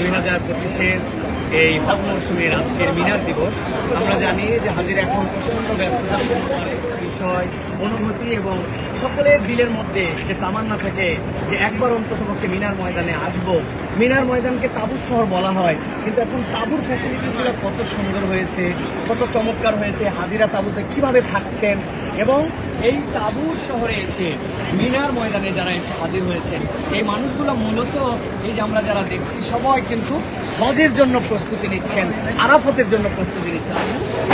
দুই হাজার পঁচিশের এই হজ মৌসুমের আজকের মিনার দিবস। আমরা জানি যে হাজির এখন প্রচণ্ড ব্যস্ততা বিষয়, অনুভূতি এবং সকলের দিলের মধ্যে যে তামান্না থাকে যে একবার অন্তত পক্ষে মিনার ময়দানে আসব। মিনার ময়দানকে তাবুর শহর বলা হয়। কিন্তু এখন তাবুর ফ্যাসিলিটিসগুলো কত সুন্দর হয়েছে, কত চমৎকার হয়েছে, হাজিরা তাবুতে কীভাবে থাকছেন? এবং এই তাবুর শহরে এসে মিনার ময়দানে যারা এসে হাজির হয়েছেন, এই মানুষগুলো মূলত এই যে আমরা যারা দেখছি, সবাই কিন্তু হজের জন্য প্রস্তুতি নিচ্ছেন, আরাফতের জন্য প্রস্তুতি নিচ্ছেন।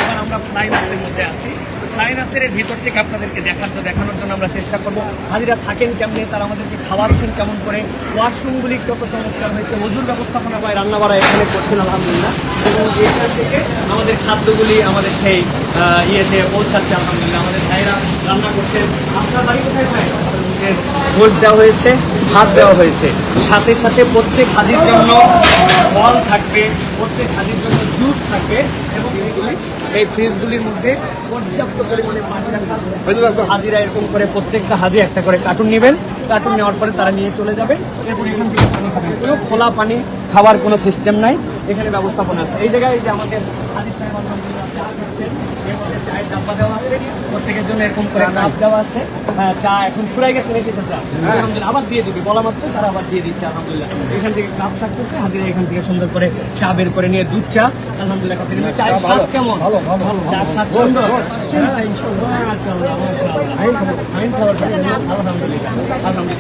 এবার আমরা ফ্লাইনাসের মধ্যে আছি ফ্লাইনাসের ভিতর থেকে আপনাদেরকে দেখাতে দেখানোর জন্য আমরা চেষ্টা করব। হাজিরা থাকেন কেমনে, তারা আমাদেরকে খাওয়াচ্ছেন কেমন করে। ওয়াশরুমগুলি কত চমৎকার হয়েছে, মজুর ব্যবস্থাপনা বা রান্নাবাড়া এখানে করছেন, আলহামদুলিল্লাহ। এবং এখান থেকে আমাদের খাদ্যগুলি আমাদের সেই ইয়েতে পৌঁছাচ্ছে, আলহামদুলিল্লাহ। আমাদের ভাইরা রান্না করছেন। আপনার বাড়ি কোথায় ভাই? ঘোষ দেওয়া হয়েছে। ভাত দেওয়া হয়েছে। সাথে সাথে প্রত্যেক হাজির জন্য ফল থাকবে প্রত্যেক হাজির জন্য জুস থাকবে এবং এইগুলি এই ফ্রিজগুলির মধ্যে পর্যাপ্ত পরিমাণে পানি রাখা হাজিরা এরকম করে প্রত্যেকটা হাজি একটা করে কার্টুন নেবেন। কার্টুন নেওয়ার পরে তারা নিয়ে চলে যাবেন। এরপর এখান থেকে পানি খাবেন। কোনো খোলা পানি খাওয়ার কোনো সিস্টেম নাই। এখানে ব্যবস্থাপনা আছে। এই জায়গায় যে আমাদের হাজির সাহেব চা এখন গেছে আবার দিয়ে দিবি বলা মাত্র তারা আবার দিয়ে আলহামদুলিল্লাহ এখান থেকে থাকতেছে হাজিরা এখান থেকে সুন্দর করে চা বের করে নিয়ে দুধ চা আলহামদুলিল্লাহ কেমন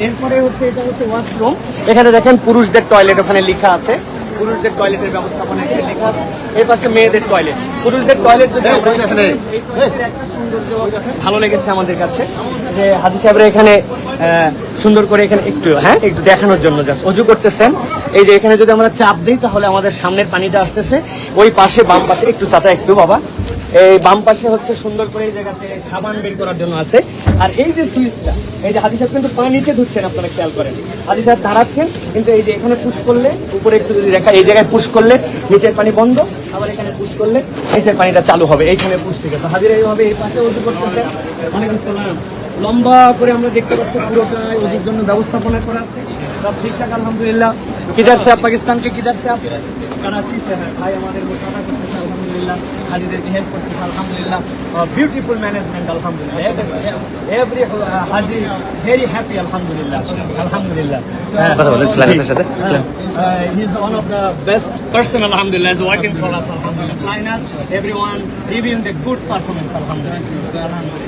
এরপরে হচ্ছে এটা হচ্ছে ওয়াশরুম এখানে দেখেন পুরুষদের টয়লেট ওখানে লেখা আছে। পুরুষদের টয়লেটের ব্যবস্থাপনা এখানে লেখা আছে। এর পাশে মেয়েদের টয়লেট পুরুষদের টয়লেট যদি টয়লেটের ভালো লেগেছে আমাদের কাছে। যে হাজি সাহেবরা এখানে আহ, সুন্দর করে এখানে একটু হ্যাঁ একটু দেখানোর জন্য জাস্ট অজু করতেছেন। এই যে এখানে যদি আমরা চাপ দিই, তাহলে আমাদের সামনের পানিটা আসতেছে। ওই পাশে, বাম পাশে, একটু চাচা, একটু বাবা। এই বাম পাশে হচ্ছে সুন্দর করে এই জায়গাতে সাবান বের করার জন্য আছে। আর এই যে সুইচটা, এই যে হাজি সাহেব কিন্তু পা নিচে ধুচ্ছেন, আপনারা খেয়াল করেন। হাজি সাহেব দাঁড়াচ্ছেন কিন্তু এই যে এখানে পুশ করলে, উপরে একটু যদি দেখা, এই জায়গায় পুশ করলে, নিচের পানি বন্ধ, আবার এখানে পুশ করলে, নিচের পানিটা চালু হবে, এইখানে পুশ থেকে। তো হাজিরা এইভাবে এই পাশে উজু করতেছে সালাম। লম্বা করে আমরা দেখতে পাচ্ছি পুরোটা ওদের জন্য ব্যবস্থাপনা করা আছে। সব ঠিকঠাক আলহামদুলিল্লাহ। কিদার সাহেব পাকিস্তানকে কিদার সাহেব। করাচি সে ভাই আমাদের মুসাফা করতেছে আলহামদুলিল্লাহ। হাজিদেরকে হেল্প করতেছে আলহামদুলিল্লাহ। বিউটিফুল ম্যানেজমেন্ট আলহামদুলিল্লাহ। এভরি হাজি ভেরি হ্যাপি আলহামদুলিল্লাহ। আলহামদুলিল্লাহ। he is one of the best person alhamdulillah is working for us every one us in giving good performance আলহামদুলিল্লাহ। alhamdulillah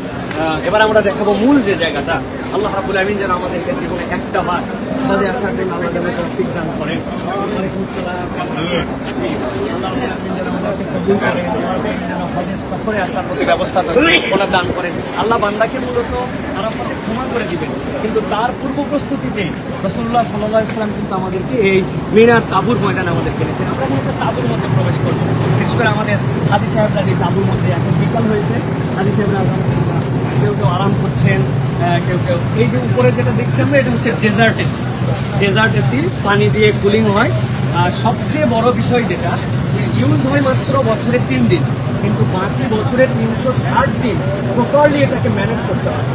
এবার আমরা দেখাবো মূল যে জায়গাটা। আল্লাহ রাবুল আমিন যেন আমাদেরকে জীবনে একটা বার তাদের আসার জন্য আল্লাহ যেন তৌফিক দান করেন। আমাদের সফরে আসার প্রতি ব্যবস্থা দান করেন। আল্লাহ মূলত করে কিন্তু তার পূর্ব প্রস্তুতিতে রসুল্লাহ সাল্লাহ ইসলাম কিন্তু আমাদেরকে এই তাবুর ময়দানে এনেছেন আমরা কিন্তু মধ্যে প্রবেশ করব। বিশেষ করে আমাদের হাজি সাহেবরা যে তাবুর মধ্যে এখন বিকাল হয়েছে, হাজি সাহেবরা কেউ কেউ আরাম করছেন কেউ কেউ। এই যে উপরে যেটা দেখছি আমরা, এটা হচ্ছে ডেজার্ট এসি ডেজার্ট এসি পানি দিয়ে কুলিং হয়। আর সবচেয়ে বড় বিষয় যেটা ইউজ হয় মাত্র বছরে তিন দিন, কিন্তু বাকি বছরের তিনশো ষাট দিন প্রপারলি এটাকে ম্যানেজ করতে হয়।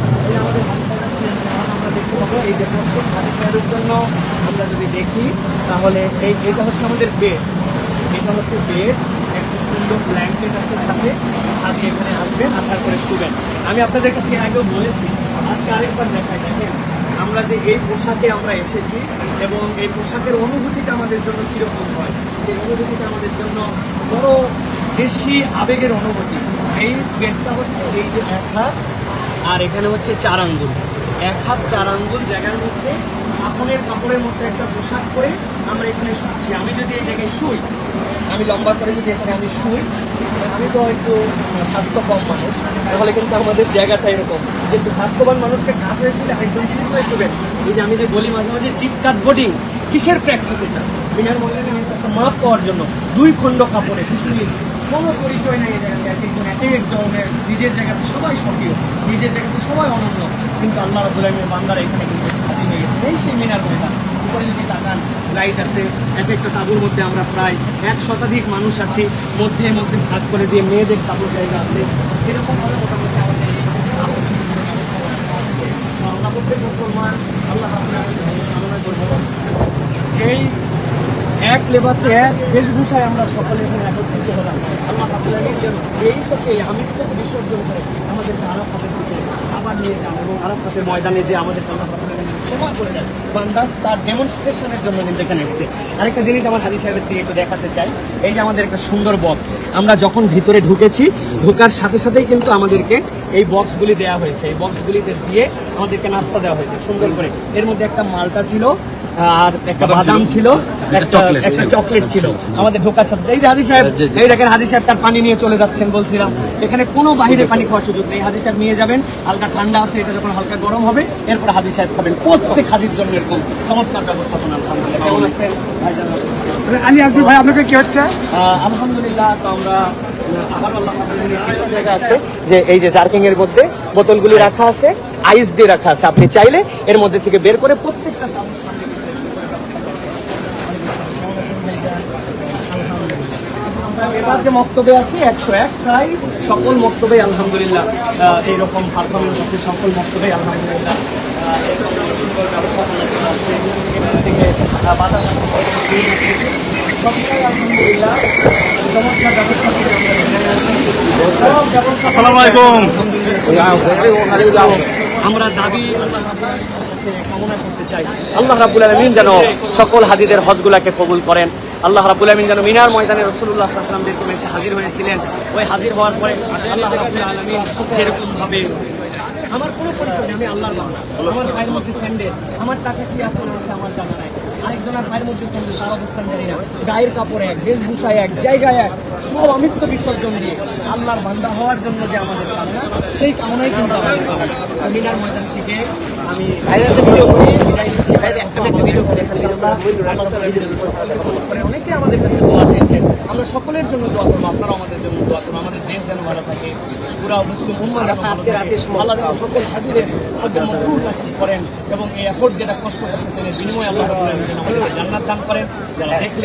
আমাদের জন্য আমরা যদি দেখি, তাহলে এই এটা হচ্ছে আমাদের বেড এটা হচ্ছে বেড সুন্দর ব্ল্যাঙ্কেট আছে সাথে। আপনি এখানে আসবেন, আসার করে শুবেন। আমি আপনাদের কাছে আগেও বলেছি, আজকে আরেকবার দেখাই, দেখেন। আমরা যে এই পোশাকে আমরা এসেছি এবং এই পোশাকের অনুভূতিটা আমাদের জন্য কীরকম হয়? সেই অনুভূতিটা আমাদের জন্য বড় বেশি আবেগের অনুভূতি। এই বেডটা হচ্ছে এই যে এক হাত, আর এখানে হচ্ছে চার আঙ্গুল। এক হাত, চার আঙ্গুল জায়গার মধ্যে কাপড়ের কাপড়ের মধ্যে একটা পোশাক পরে আমরা এখানে শুচ্ছি। আমি যদি এই জায়গায় শুই, আমি লম্বা করে যদি এখানে আমি শুই আমি তো একটু স্বাস্থ্য কম মানুষ। তাহলে কিন্তু আমাদের জায়গাটা এরকম। কিন্তু স্বাস্থ্যবান মানুষকে কাজ হয়ে শুলে একদম চিত হয়ে শুবেন। এই যে আমি যে বলি মাঝে মাঝে, চিৎকার বোর্ডিং, কিসের প্র্যাকটিস এটা? বিনার মহিলাকে আমার কাছে মাপ পাওয়ার জন্য দুই খণ্ড কাপড়ে পৃথিবীর কোনো পরিচয় নেই জায়গাতে। এক একজন, এক এক জনের নিজের জায়গাতে সবাই সক্রিয়, নিজের জায়গাতে সবাই অনন্য। কিন্তু আল্লাহ আলমের বান্দারা এখানে কিন্তু হয়ে সেই মিনার ময়দান উপরে আছে এক একটা মধ্যে আমরা প্রায় এক শতাধিক মানুষ আছি মধ্যে মধ্যে করে দিয়ে মেয়েদের জায়গা আছে এরকমভাবে মোটামুটি মুসলমান যেই এক লেবাসে এক বেশভূষায় আমরা সকলে এখানে একত্রিত হলাম। আল্লাহ আলামিন যেন এই থেকে আমি থেকে বিসর্জন করে আমাদেরকে আরাফাতের দিকে আবার নিয়ে যান এবং আরাফাতের ময়দানে যে আমাদেরকে আল্লাহ করে দেন। বান্দাস তার ডেমনস্ট্রেশনের জন্য কিন্তু আরেকটা জিনিস আমার হাজি সাহেবের থেকে একটু দেখাতে চাই। এই যে আমাদের একটা সুন্দর বক্স আমরা যখন ভিতরে ঢুকেছি, ঢোকার সাথে সাথেই কিন্তু আমাদেরকে এই বক্সগুলি দেওয়া হয়েছে। এই বক্সগুলিতে দিয়ে আমাদেরকে নাস্তা দেওয়া হয়েছে সুন্দর করে। এর মধ্যে একটা মালটা ছিল আর একটা বাদাম ছিল একটা একটা ছিল। চকলেট ছিল। আমাদের ঢোকার সাথে এই যে হাজি সাহেব। এই দেখেন হাজি সাহেব তার পানি নিয়ে চলে যাচ্ছেন বলছিলাম। এখানে কোনো বাহিরে পানি খাওয়ার সুযোগ নেই। হাজি সাহেব নিয়ে যাবেন হালকা ঠান্ডা আছে এটা যখন হালকা গরম হবে এরপর হাজি সাহেব খাবেন। প্রত্যেক হাজির জন্য এরকম চমৎকার ব্যবস্থাপনা। ভাই আপনাকে কি হচ্ছে? আলহামদুলিল্লাহ তো আমরা আছে যে এই যে জার্কিং এর মধ্যে বোতলগুলি রাখা আছে আইস দিয়ে রাখা আছে। আপনি চাইলে এর মধ্যে থেকে বের করে প্রত্যেকটা এবার যে আছি একশো এক প্রায় সকল আলহামদুলিল্লাহ এইরকম পারফরমেন্স আছে সকল আলহামদুলিল্লাহ থেকে চমৎকার ব্যবস্থা করে আমরা এখানে আছি। আসসালামু আলাইকুম। আমরা দাবি কামনা করতে চাই আল্লাহ রাব্বুল আলামিন যেন সকল হাজিদের হজগুলাকে কবুল করেন আল্লাহ রাবুল আলমিন যেন মিনার ময়দানে রসুল্লাহ যেরকম এসে হাজির হয়েছিলেন। ওই হাজির হওয়ার পরে আল্লাহ রাবুল আলমিন যেরকম ভাবে আমার কোনো পরিচয় আমি আল্লাহর আমার পায়ের মধ্যে স্যান্ডেল আমার টাকা কি আসলে আমার জানা নাই। আরেকজনের পায়ের মধ্যে স্যান্ডেল তার অবস্থান জানি না। গায়ের কাপড় এক বেশভূষায় এক জায়গায় এক সব অমিত্য বিসর্জন দিয়ে আল্লাহর বান্দা হওয়ার জন্য যে আমাদের কামনা সেই কামনাই কিন্তু মিনার ময়দান থেকে আমি। অনেকে আমাদের কাছে দোয়া চেয়েছেন আমরা সকলের জন্য দোয়া করব আপনারা আমাদের জন্য দোয়া করব আমাদের দেশ যেন ভালো থাকে পুরা মুসলিম উম্মাহ যেন ভালো থাকে। আল্লাহ সকল হাজিরের নাসিব করেন। এফোর্ট যেটা কষ্ট করতেছেন এর বিনিময়ে আল্লাহ যেন আমাদের জান্নাত দান করেন। যারা দেখলে